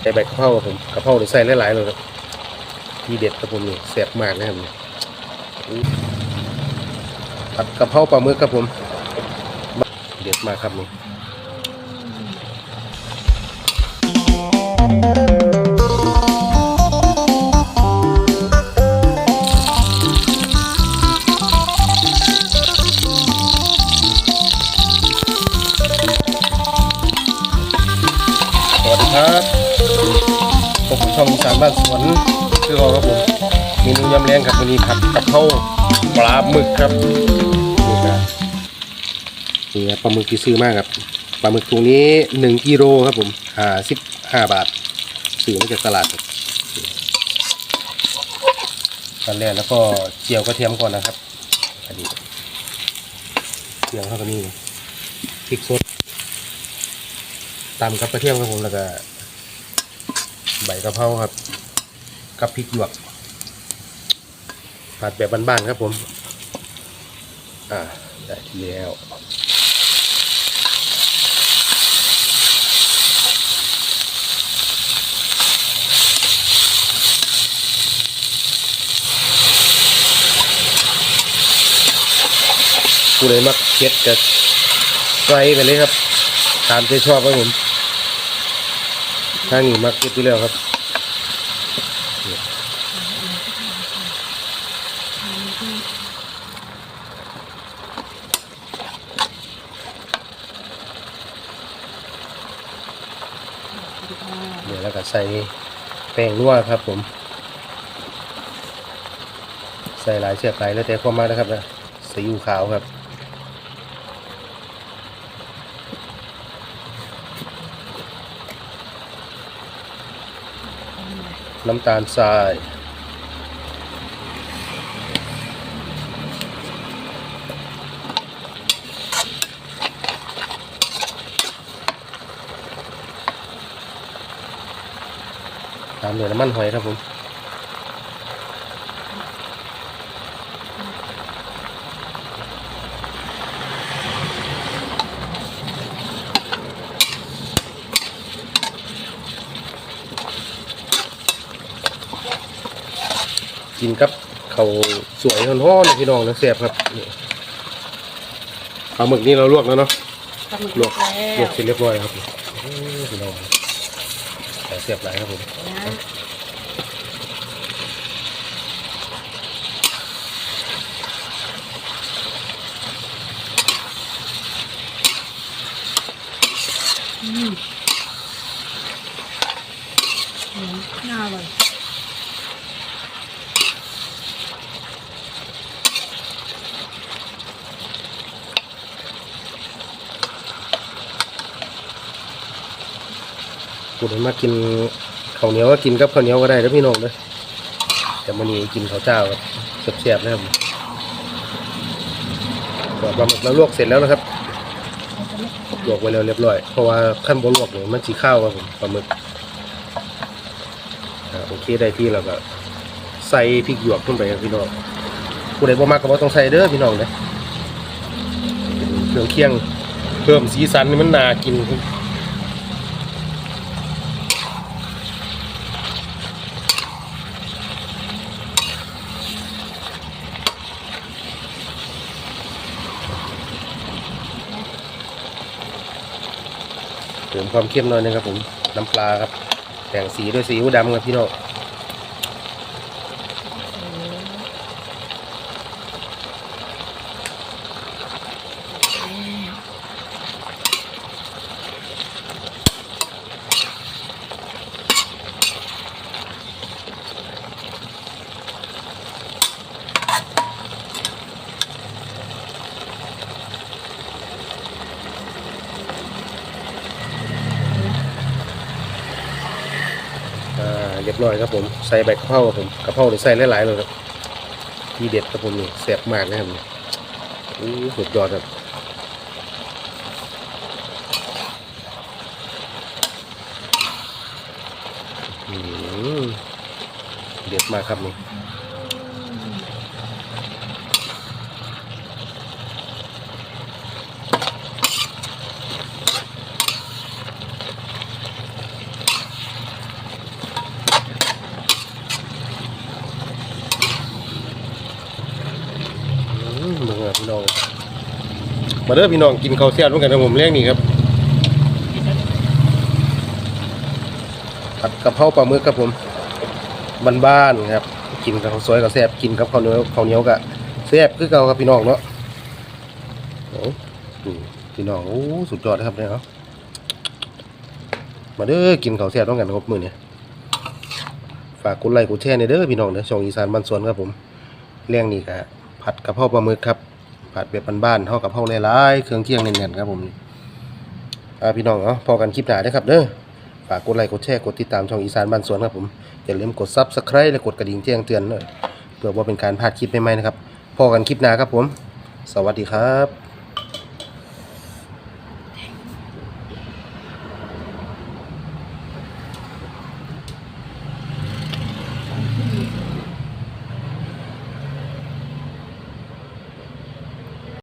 ใส่ใบกะเพราครับผมกะเพรานี่ใส่หลายๆเลยครับทีเด็ดครับผมนี่แซ่บมากนะครับนี่อู้ผัดกะเพราปลาหมึกครับผม เด็ดมากครับนี่ ช่องอีสานบ้านสวนคือเราครับผมเมนูยำแรงครับวันนี้ผัดกะเพราปลาหมึกครับนี่ครับนี่ครับปลาหมึกที่ซื้อมากครับปลาหมึกถุงนี้หนึ่งกิโลครับผมห้าสิบห้าบาทซื้อมาจากตลาดครับตอนแรกแล้วก็เจียวกระเทียมก่อนนะครับอันนี้เจียวเข้ากับนี่พริกสดตำกับกระเทียมครับผมแล้วก็ ใบกะเพราครับ กับพริกหยวกผัดแบบบ้านๆครับผม อ่า ได้ทีแล้วผู้ใดมักเก็ดจะใส่ไปเลยครับ ตามใจชอบครับผมางนี้มักเก็บอยู่แล้วครับเดี๋ยวแล้วก็ใส่แป้งนัวครับผม ใส่หลายเสียบหลายแล้วแต่ความมากนะครับนะซีอิ๊วขาวครับ น้ำตาลทรายตามด้วยน้ำมันหอยครับผม กินกับเขาวสวยฮ้อนๆนะพี่น้องนะแซ่บครับนี่ปลาหมึกนี่เราลวกแล้วเนาะปลาหมึกลวกแล้ลววกเสร็จเรียบร้อยครับโอ้พี่น้องแต่เสียบหลายครับผมนะอืมอืมน่าอร่อย กูได้มากินข้าวเหนียวก็กินกับข้าวเหนียวก็ได้แล้วพี่น้องเลยแต่มันนี้กินข้าวเจ้าครับแซ่บๆนะครับปลาหมึกเราลวกเสร็จแล้วนะครับลวกไว้แล้วเรียบร้อย เพราะว่าขั้นบนลวกเนี่ยมันสีข้าวครับผมปลาหมึกโอเคได้ที่แล้วก็ใส่พริกหยวกขึ้นไปครับพี่น้องผู้ใดบ่มักก็บ่ต้องใส่เด้อพี่น้องเด้อเครื่องเคียงเพิ่มสีสันมันน่ากิน เติมความเข้มหน่อยนึงครับผม น้ำปลาครับ แต่งสีด้วยซีอิ๊วดำครับพี่น้อง เรียบร้อยครับผมใส่ใบกระเพราครับผมกระเพราเนี่ยใส่หลายๆเลยครับทีเด็ดครับผมนี่แซ่บมากนะครับอู้สุดยอดครับเด็ดมากครับนี่ มาเด้อพี่น้องกินข้าวเสียร่วมกันนะผมเลี้ยงนี่ครับผัดกะเพราปลาหมึกครับผมบ้านๆครับ กินกับข้าวสวยกับแซ่บกินกับข้าวเหนียวข้าวเหนียวกับแซ่บคือเก่าครับพี่น้องเนาะโอ้พี่น้องโอ้สุดยอดเลยครับเนี่ยเนาะมาเด้อกินข้าวแซ่บร่วมกันครบมื้อนี้ฝากกดไลค์กดแชร์ในอยเด้อพี่น้องเด้อช่องอีสานบ้านสวนครับผมเลี้ยงนี่ก็ผัดกะเพราปลาหมึกครับ ผัดแบบบ้านๆเท่ากับเท่าหลายๆเครื่องเคียงเน่นๆครับผมพี่น้องเนาะพอกันคลิปหน้าได้ครับเด้อฝากกดไลค์กดแชร์กดติดตามช่องอีสานบ้านสวนครับผมอย่าลืมกดซับสไครต์และกดกระดิ่งแจ้งเตือนเพื่อว่าเป็นการพลาดคลิปใหม่ๆนะครับพอกันคลิปหน้าครับผม สวัสดีครับ